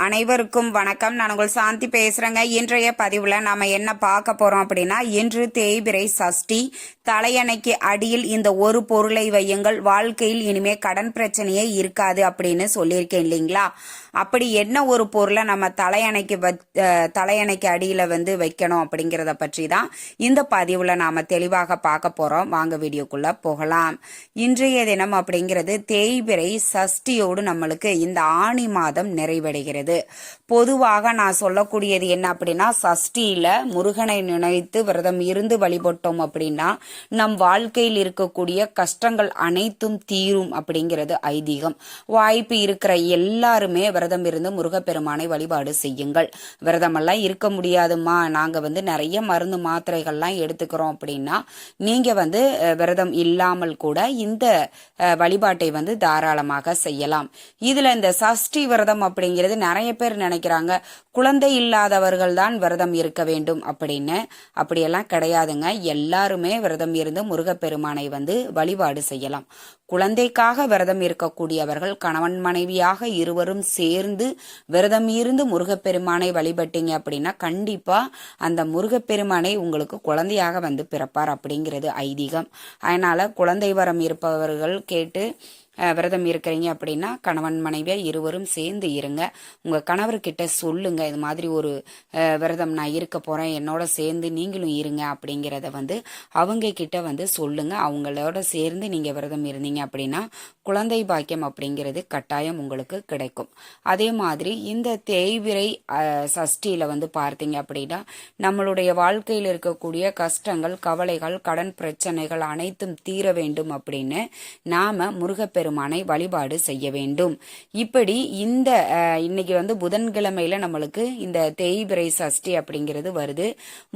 அனைவருக்கும் வணக்கம். நான் உங்கள் சாந்தி பேசுறேங்க. இன்றைய பதிவுல நாம என்ன பார்க்க போறோம் அப்படின்னா இன்று தேய்பிரை சஷ்டி. தலையணைக்கு அடியில் இந்த ஒரு பொருளை வையுங்கள். வாழ்க்கையில் இனிமே கடன் பிரச்சனையே இருக்காது அப்படின்னு சொல்லியிருக்கேன் இல்லைங்களா? அப்படி என்ன ஒரு பொருளை நம்ம தலையணைக்கு வச்- தலையணைக்கு அடியில வந்து வைக்கணும் அப்படிங்கிறத பற்றி தான் இந்த பதிவுல நாம தெளிவாக பார்க்க போறோம். வாங்க வீடியோக்குள்ள போகலாம். இன்றைய தினம் அப்படிங்கிறது தேய்பிரை சஷ்டியோடு நம்மளுக்கு இந்த ஆணி மாதம் நிறைவடைகிறது. பொதுவாக நான் சொல்லக்கூடியது என்ன அப்படின்னா சஷ்டியில முருகனை நினைத்து விரதம் இருந்து வழிபட்டோம் அப்படின்னா நம் வாழ்க்கையில் இருக்கக்கூடிய கஷ்டங்கள் அனைத்தும் தீரும் அப்படிங்கிறது ஐதீகம். வாய்ப்பு இருக்கிற எல்லாருமே விரதம் இருந்து முருகப்பெருமானை வழிபாடு செய்யுங்கள். விரதமெல்லாம் இருக்க முடியாதும்மா. நாங்க வந்து நிறைய மருந்து மாத்திரைகள்லாம் எடுத்துக்கிறோம் அப்படின்னா நீங்க வந்து விரதம் இல்லாமல் கூட இந்த வழிபாட்டை வந்து தாராளமாக செய்யலாம். இதுல இந்த சஷ்டி விரதம் அப்படிங்கிறது நிறைய நிறைய பேர் நினைக்கிறாங்க குழந்தை இல்லாதவர்கள் தான் விரதம் இருக்க வேண்டும் அப்படின்னு. அப்படியெல்லாம் கிடையாதுங்க. எல்லாருமே விரதம் இருந்து முருகப்பெருமானை வந்து வழிபாடு செய்யலாம். குழந்தைக்காக விரதம் இருக்கக்கூடியவர்கள் கணவன் மனைவியாக இருவரும் சேர்ந்து விரதம் இருந்து முருகப்பெருமானை வழிபட்டீங்க அப்படின்னா கண்டிப்பா அந்த முருகப்பெருமானை உங்களுக்கு குழந்தையாக வந்து பிறப்பார் அப்படிங்கிறது ஐதீகம். அதனால குழந்தை வரம் இருப்பவர்கள் கேட்டு விரதம் இருக்கிறீங்க அப்படின்னா கணவன் மனைவியாக இருவரும் சேர்ந்து இருங்க. உங்கள் கணவர்கிட்ட சொல்லுங்க இது மாதிரி ஒரு விரதம் நான் இருக்க போகிறேன் என்னோட சேர்ந்து நீங்களும் இருங்க அப்படிங்கிறத வந்து அவங்க கிட்ட வந்து சொல்லுங்க. அவங்களோட சேர்ந்து நீங்கள் விரதம் இருந்தீங்க அப்படின்னா குழந்தை பாக்கியம் அப்படிங்கிறது கட்டாயம் உங்களுக்கு கிடைக்கும். அதே மாதிரி இந்த தேய்விரை சஷ்டியில் வந்து பார்த்தீங்க அப்படின்னா நம்மளுடைய வாழ்க்கையில் இருக்கக்கூடிய கஷ்டங்கள் கவலைகள் கடன் பிரச்சனைகள் அனைத்தும் தீர வேண்டும் அப்படின்னு நாம முருகப்பெருமானை வழிபாடு செய்ய வேண்டும். இப்படி இந்த இன்னைக்கு வந்து புதன்கிழமையில நம்மளுக்கு இந்த தேய்பிரை சஷ்டி அப்படிங்கிறது வருது.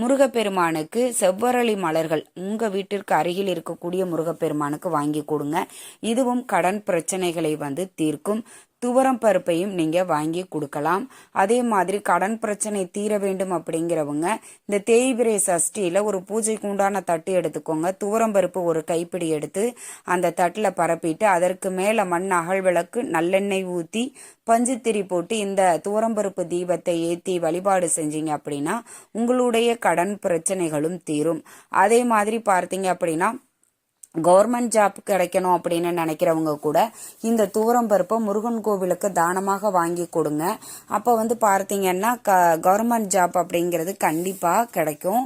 முருகப்பெருமானுக்கு செவ்வரளி மலர்கள் உங்க வீட்டிற்கு அருகில் இருக்கக்கூடிய முருகப்பெருமானுக்கு வாங்கி கொடுங்க. இதுவும் கடன் பிரச்சனைகளை வந்து தீர்க்கும். துவரம் பருப்பையும் நீங்க வாங்கி கொடுக்கலாம். அதே மாதிரி கடன் பிரச்சனை தீர வேண்டும் அப்படிங்கிறவங்க இந்த தேய்பிரை சஷ்டியில ஒரு பூஜைக்கு உண்டான தட்டு எடுத்துக்கோங்க. துவரம் பருப்பு ஒரு கைப்பிடி எடுத்து அந்த தட்டுல பரப்பிட்டு அதற்கு மேல மண் அகல் விளக்கு நல்லெண்ணெய் ஊத்தி பஞ்சுத்திரி போட்டு இந்த துவரம்பருப்பு தீபத்தை ஏத்தி வழிபாடு செஞ்சீங்க அப்படின்னா உங்களுடைய கடன் பிரச்சனைகளும் தீரும். அதே மாதிரி பார்த்தீங்க அப்படின்னா கவர்மெண்ட் ஜாப் கிடைக்கணும் அப்படின்னு நினைக்கிறவங்க கூட இந்த தூரம் பருப்பை முருகன் கோவிலுக்கு தானமாக வாங்கி கொடுங்க. அப்போ வந்து பார்த்தீங்கன்னா க கவர்மெண்ட் ஜாப் அப்படிங்கிறது கண்டிப்பாக கிடைக்கும்.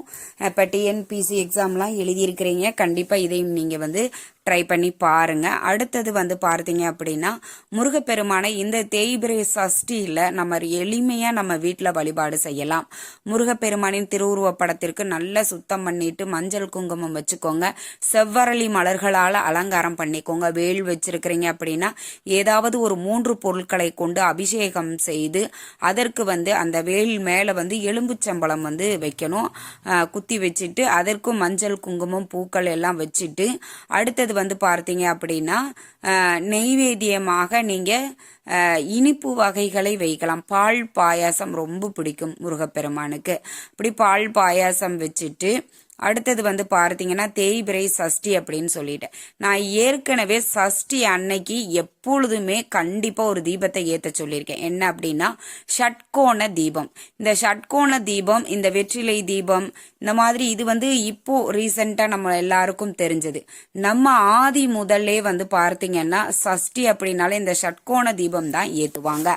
இப்போ டிஎன்பிசி எக்ஸாம்லாம் எழுதியிருக்கிறீங்க. கண்டிப்பாக இதையும் நீங்கள் வந்து ட்ரை பண்ணி பாருங்க. அடுத்தது வந்து பார்த்தீங்க அப்படின்னா முருகப்பெருமானை இந்த தேய்பிரை சஷ்டியில் நம்ம எளிமையாக நம்ம வீட்டில் வழிபாடு செய்யலாம். முருகப்பெருமானின் திருவுருவ படத்திற்கு நல்லா சுத்தம் பண்ணிட்டு மஞ்சள் குங்குமம் வச்சுக்கோங்க. செவ்வரளி மலர்களால் அலங்காரம் பண்ணிக்கோங்க. வேல் வச்சிருக்கிறீங்க அப்படின்னா ஏதாவது ஒரு மூன்று பொருட்களை கொண்டு அபிஷேகம் செய்து அதற்கு வந்து அந்த வேல் மேலே வந்து எலும்புச்சம்பளம் வந்து வைக்கணும். குத்தி வச்சுட்டு அதற்கும் மஞ்சள் குங்குமம் பூக்கள் எல்லாம் வச்சுட்டு அடுத்தது வந்து பார்த்தீங்க அப்படின்னா நெய்வேத்தியமாக நீங்கள் இனிப்பு வகைகளை வைக்கலாம். பால் பாயாசம் ரொம்ப பிடிக்கும் முருகப்பெருமானுக்கு. இப்படி பால் பாயாசம் வச்சுட்டு அடுத்தது வந்து பார்த்தீங்கன்னா தேய்பிரை சஷ்டி அப்படின்னு சொல்லிட்டேன் நான் ஏற்கனவே சஷ்டி அன்னைக்கு எப்பொழுதுமே கண்டிப்பாக ஒரு தீபத்தை ஏற்ற சொல்லியிருக்கேன். என்ன அப்படின்னா ஷட்கோண தீபம். இந்த ஷட்கோண தீபம் இந்த வெற்றிலை தீபம் இந்த மாதிரி இது வந்து இப்போ ரீசெண்டாக நம்ம எல்லாருக்கும் தெரிஞ்சது. நம்ம ஆதி முதல்லே வந்து பார்த்தீங்கன்னா சஷ்டி அப்படின்னாலே இந்த ஷட்கோண தீபம் தான் ஏற்றுவாங்க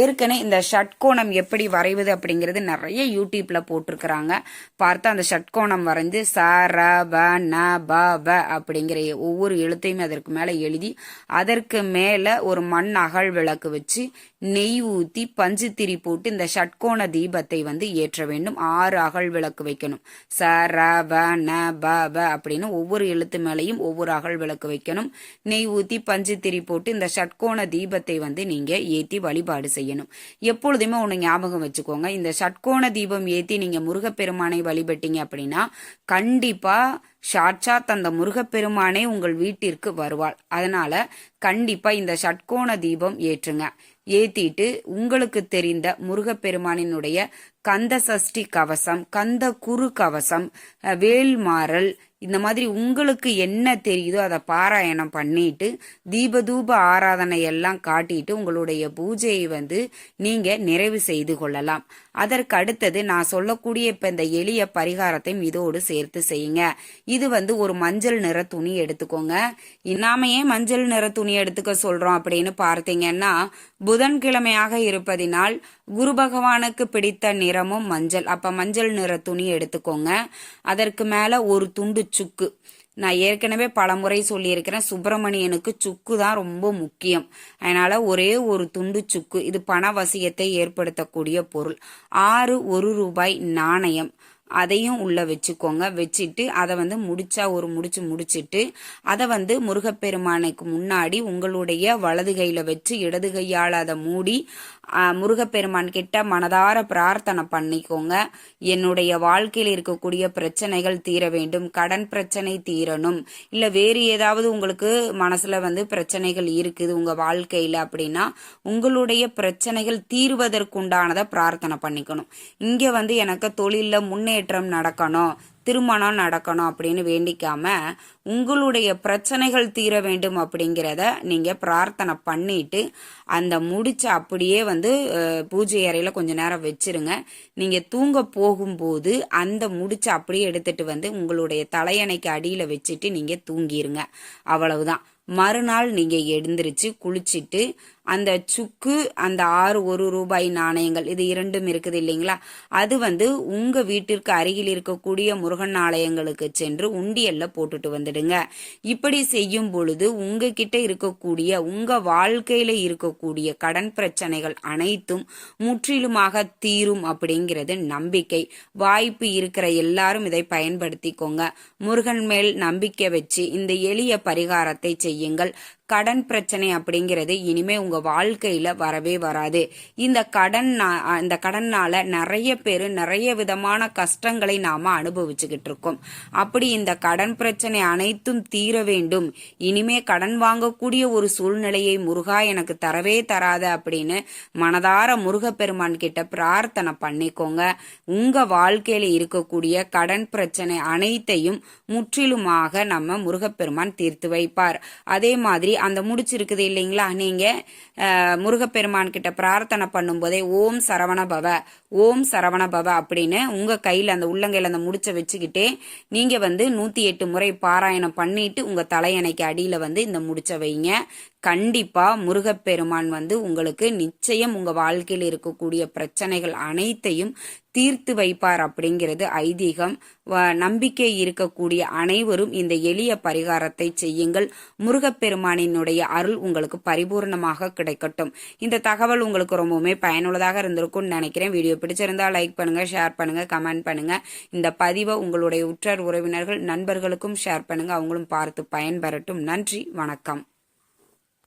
ஏற்கனவே இந்த ஷட்கோணம் எப்படி வரைவது அப்படிங்கிறது நிறைய யூடியூப்ல போட்டிருக்கிறாங்க. பார்த்தா அந்த ஷட்கோணம் வரை ச ர வ ந ப வ அப்படிங்கிற ஒவ்வொரு எழுத்தையுமே அதற்கு மேலே எழுதி அதற்கு மேலே ஒரு மண் அகல் விளக்கு வச்சு நெய் ஊற்றி பஞ்சுத்திரி போட்டு இந்த ஷட்கோண தீபத்தை வந்து ஏற்ற வேண்டும். ஆறு அகல் விளக்கு வைக்கணும். ச ர வ ந ப வ அப்படின்னு ஒவ்வொரு எழுத்து மேலேயும் ஒவ்வொரு அகல் விளக்கு வைக்கணும். நெய் ஊற்றி பஞ்சுத்திரி போட்டு இந்த ஷட்கோண தீபத்தை வந்து நீங்கள் ஏற்றி வழிபாடு செய்யணும். எப்பொழுதுமே ஒன்று ஞாபகம் வச்சுக்கோங்க. இந்த ஷட்கோண தீபம் ஏற்றி நீங்கள் முருகப்பெருமானை வழிபட்டீங்க அப்படின்னா கண்டிப்பா சாட்சாத் அந்த முருகப்பெருமானே உங்கள் வீட்டிற்கு வருவாள். அதனால கண்டிப்பா இந்த ஷட்கோண தீபம் ஏற்றுங்க. ஏத்திட்டு உங்களுக்கு தெரிந்த முருகப்பெருமானினுடைய கந்த சஷ்டி கவசம் கந்த குரு கவசம் வேல்மாறல் இந்த மாதிரி உங்களுக்கு என்ன தெரியுதோ அதை பாராயணம் பண்ணிட்டு தீபதூப ஆராதனை எல்லாம் காட்டிட்டு உங்களுடைய பூஜையை வந்து நீங்க நிறைவு செய்து கொள்ளலாம். அதற்கு அடுத்தது நான் சொல்லக்கூடிய இப்ப இந்த எளிய பரிகாரத்தையும் இதோடு சேர்த்து செய்யுங்க. இது வந்து ஒரு மஞ்சள் நிற துணி எடுத்துக்கோங்க. நாம ஏன் மஞ்சள் நிற துணி எடுத்துக்க சொல்றோம் அப்படின்னு பார்த்தீங்கன்னா புதன்கிழமையாக இருப்பதினால் குரு பகவானுக்கு பிடித்த நிறமும் மஞ்சள். அப்ப மஞ்சள் நிற துணி எடுத்துக்கோங்க. அதற்கு மேல ஒரு துண்டு சுக்கு. நான் ஏற்கனவே பலமுறை சொல்லியிருக்கிறேன் சுப்பிரமணியனுக்கு சுக்கு தான் ரொம்ப முக்கியம். அதனால ஒரே ஒரு துண்டு சுக்கு இது பணவசியத்தை ஏற்படுத்தக்கூடிய பொருள். ஆறு ஒரு ரூபாய் நாணயம். அதையும் உள்ள வச்சுக்கோங்க. வச்சுட்டு அதை வந்து முடிச்சா ஒரு முடிச்சு முடிச்சிட்டு அதை வந்து முருகப்பெருமானுக்கு முன்னாடி உங்களுடைய வலது கையில வச்சு இடது கையால் அதை மூடி முருகப்பெருமான் கிட்ட மனதார பிரார்த்தனை பண்ணிக்கோங்க. என்னுடைய வாழ்க்கையில் இருக்கக்கூடிய பிரச்சனைகள் தீர வேண்டும். கடன் பிரச்சனை தீரணும். இல்லை வேறு ஏதாவது உங்களுக்கு மனசுல வந்து பிரச்சனைகள் இருக்குது உங்க வாழ்க்கையில அப்படின்னா உங்களுடைய பிரச்சனைகள் தீர்வதற்குண்டானதை பிரார்த்தனை பண்ணிக்கணும். இங்க வந்து எனக்கு தொழிலில் முன்னே முன்னேற்றம் நடக்கணும் திருமணம் நடக்கணும் அப்படின்னு வேண்டிக்காம உங்களுடைய பிரச்சனைகள் தீர வேண்டும் அப்படிங்கிறத நீங்கள் பிரார்த்தனை பண்ணிட்டு அந்த முடிச்ச அப்படியே வந்து பூஜை அறையில் கொஞ்ச நேரம் வச்சிருங்க. நீங்கள் தூங்க போகும்போது அந்த முடிச்ச அப்படியே எடுத்துட்டு வந்து உங்களுடைய தலையணைக்கு அடியில் வச்சுட்டு நீங்கள் தூங்கிடுங்க அவ்வளவுதான். மறுநாள் நீங்கள் எழுந்திரிச்சு குளிச்சுட்டு அந்த சுக்கு அந்த ஆறு ஒரு ரூபாய் நாணயங்கள் இது இரண்டும் இருக்குது இல்லைங்களா? அது வந்து உங்க வீட்டிற்கு அருகில் இருக்கக்கூடிய முருகன் ஆலயங்களுக்கு சென்று உண்டியல்ல போட்டுட்டு வந்துடுங்க. இப்படி செய்யும் பொழுது உங்ககிட்ட இருக்கக்கூடிய உங்க வாழ்க்கையில இருக்கக்கூடிய கடன் பிரச்சனைகள் அனைத்தும் முற்றிலுமாக தீரும் அப்படிங்கிறது நம்பிக்கை. வாய்ப்பு இருக்கிற எல்லாரும் இதை பயன்படுத்திக்கோங்க. முருகன் மேல் நம்பிக்கை வச்சு இந்த எளிய பரிகாரத்தை செய்யுங்கள். கடன் பிரச்சனை அப்படிங்கிறது இனிமே உங்க வாழ்க்கையில வரவே வராது. இந்த கடன் இந்த கடன்னால நிறைய பேர் நிறைய விதமான கஷ்டங்களை நாம அனுபவிச்சுக்கிட்டு இருக்கோம். அப்படி இந்த கடன் பிரச்சனை அனைத்தும் தீர வேண்டும். இனிமே கடன் வாங்கக்கூடிய ஒரு சூழ்நிலையை முருகா எனக்கு தரவே தராத அப்படின்னு மனதார முருகப்பெருமான் கிட்ட பிரார்த்தனை பண்ணிக்கோங்க. உங்க வாழ்க்கையில இருக்கக்கூடிய கடன் பிரச்சனை அனைத்தையும் முற்றிலுமாக நம்ம முருகப்பெருமான் தீர்த்து வைப்பார். அதே மாதிரி அந்த முடிச்சிருக்குது இல்லைங்களா? நீங்கள் முருகப்பெருமான் கிட்ட பிரார்த்தனை பண்ணும்போதே ஓம் சரவண பவ ஓம் சரவண பவ அப்படின்னு உங்கள் கையில் அந்த உள்ளங்கையில் அந்த முடிச்ச வச்சுக்கிட்டே நீங்கள் வந்து நூற்றி எட்டு முறை பாராயணம் பண்ணிட்டு உங்கள் தலையணைக்கு அடியில் வந்து இந்த முடிச்ச வைங்க. கண்டிப்பா முருகப்பெருமான் வந்து உங்களுக்கு நிச்சயம் உங்க வாழ்க்கையில் இருக்கக்கூடிய பிரச்சனைகள் அனைத்தையும் தீர்த்து வைப்பார் அப்படிங்கிறது ஐதீகம். நம்பிக்கை இருக்கக்கூடிய அனைவரும் இந்த எளிய பரிகாரத்தை செய்யுங்கள். முருகப்பெருமானினுடைய அருள் உங்களுக்கு பரிபூர்ணமாக கிடைக்கட்டும். இந்த தகவல் உங்களுக்கு ரொம்பவுமே பயனுள்ளதாக இருந்திருக்கும்னு நினைக்கிறேன். வீடியோ பிடிச்சிருந்தா லைக் பண்ணுங்க ஷேர் பண்ணுங்க கமெண்ட் பண்ணுங்க. இந்த பதிவை உங்களுடைய உற்றார் உறவினர்கள் நண்பர்களுக்கும் ஷேர் பண்ணுங்க. அவங்களும் பார்த்து பயன்பெறட்டும். நன்றி வணக்கம்.